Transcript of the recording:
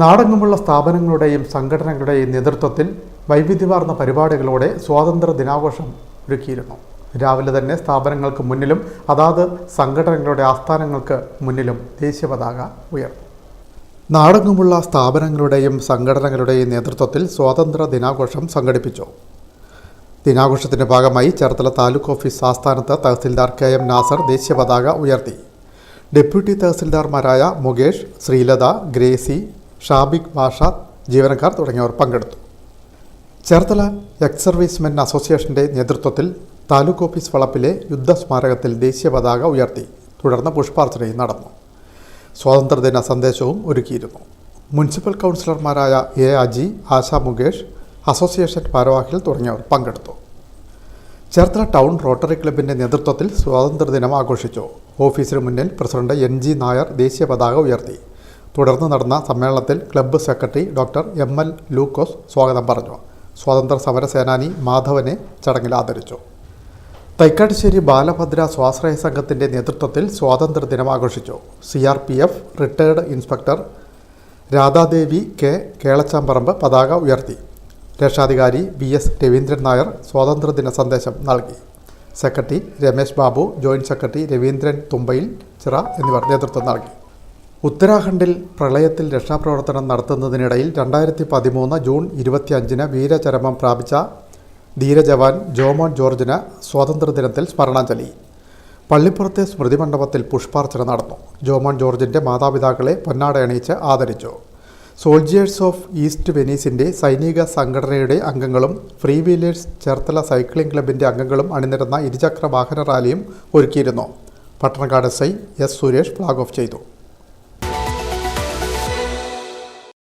നാടെങ്ങുമുള്ള സ്ഥാപനങ്ങളുടെയും സംഘടനകളുടെയും നേതൃത്വത്തിൽ വൈവിധ്യമാർന്ന പരിപാടികളോടെ സ്വാതന്ത്ര്യ ദിനാഘോഷം ഒരുക്കിയിരുന്നു. രാവിലെ തന്നെ സ്ഥാപനങ്ങൾക്ക് മുന്നിലും അതാത് സംഘടനകളുടെ ആസ്ഥാനങ്ങൾക്ക് മുന്നിലും ദേശീയ പതാക ഉയർന്നു. നാടെങ്ങുമുള്ള സ്ഥാപനങ്ങളുടെയും സംഘടനകളുടെയും നേതൃത്വത്തിൽ സ്വാതന്ത്ര്യ ദിനാഘോഷം സംഘടിപ്പിച്ചു. ദിനാഘോഷത്തിന്റെ ഭാഗമായി ചേർത്തല താലൂക്ക് ഓഫീസ് ആസ്ഥാനത്ത് തഹസിൽദാർ കെ എം നാസർ ദേശീയ പതാക ഉയർത്തി. ഡെപ്യൂട്ടി തഹസിൽദാർമാരായ മുകേഷ് ശ്രീലത ഗ്രേസി ഷാബിക് ഭാഷ ജീവനക്കാർ തുടങ്ങിയവർ പങ്കെടുത്തു. ചേർത്തല എക്സ് സർവീസ്മെൻ അസോസിയേഷന്റെ നേതൃത്വത്തിൽ താലൂക്ക് ഓഫീസ് വളപ്പിലെ യുദ്ധസ്മാരകത്തിൽ ദേശീയ പതാക ഉയർത്തി. തുടർന്ന് പുഷ്പാർച്ചനയും നടന്നു. സ്വാതന്ത്ര്യദിന സന്ദേശവും ഒരുക്കിയിരുന്നു. മുനിസിപ്പൽ കൗൺസിലർമാരായ എ അജി ആശ മുകേഷ് അസോസിയേഷൻ ഭാരവാഹികൾ തുടങ്ങിയവർ പങ്കെടുത്തു. ചേർത്തല ടൗൺ റോട്ടറി ക്ലബിന്റെ നേതൃത്വത്തിൽ സ്വാതന്ത്ര്യദിനം ആഘോഷിച്ചു. ഓഫീസിന് മുന്നിൽ പ്രസിഡന്റ് എൻ ജി നായർ ദേശീയ പതാക ഉയർത്തി. തുടർന്ന് നടന്ന സമ്മേളനത്തിൽ club secretary doctor M L Lukose സ്വാഗതം പറഞ്ഞു. സ്വാതന്ത്ര്യ സമര സേനാനി മാധവനെ ചടങ്ങിൽ ആദരിച്ചു. തൈക്കാട്ടുശ്ശേരി ബാലഭദ്ര സ്വാശ്രയ സംഘത്തിന്റെ നേതൃത്വത്തിൽ സ്വാതന്ത്ര്യദിനം ആഘോഷിച്ചു. C R P F retired inspector Radhadevi K Kelachamparambu പതാക ഉയർത്തി. രക്ഷാധികാരി വി എസ് രവീന്ദ്രൻ നായർ സ്വാതന്ത്ര്യദിന സന്ദേശം നൽകി. Secretary Ramesh Babu joint secretary Raveendran തുമ്പയിൽ ചിറ എന്നിവർ നേതൃത്വം നൽകി. ഉത്തരാഖണ്ഡിൽ പ്രളയത്തിൽ രക്ഷാപ്രവർത്തനം നടത്തുന്നതിനിടയിൽ രണ്ടായിരത്തി പതിമൂന്ന് ജൂൺ ഇരുപത്തിയഞ്ചിന് വീരചരമം പ്രാപിച്ച ധീരജവാൻ ജോമോൻ ജോർജിന് സ്വാതന്ത്ര്യദിനത്തിൽ സ്മരണാഞ്ജലി. പള്ളിപ്പുറത്തെ സ്മൃതിമണ്ഡപത്തിൽ പുഷ്പാർച്ചന നടന്നു. ജോമോൻ ജോർജിന്റെ മാതാപിതാക്കളെ പൊന്നാട അണിയിച്ച് ആദരിച്ചു. സോൾജിയേഴ്സ് ഓഫ് ഈസ്റ്റ് വെനീസിന്റെ സൈനിക സംഘടനയുടെ അംഗങ്ങളും ഫ്രീ വീലേഴ്സ് ചേർത്തല സൈക്ലിംഗ് ക്ലബിന്റെ അംഗങ്ങളും അണിനിരന്ന ഇരുചക്ര വാഹന റാലിയും ഒരുക്കിയിരുന്നു. Pattanakkad S S Suresh flag off ചെയ്തു.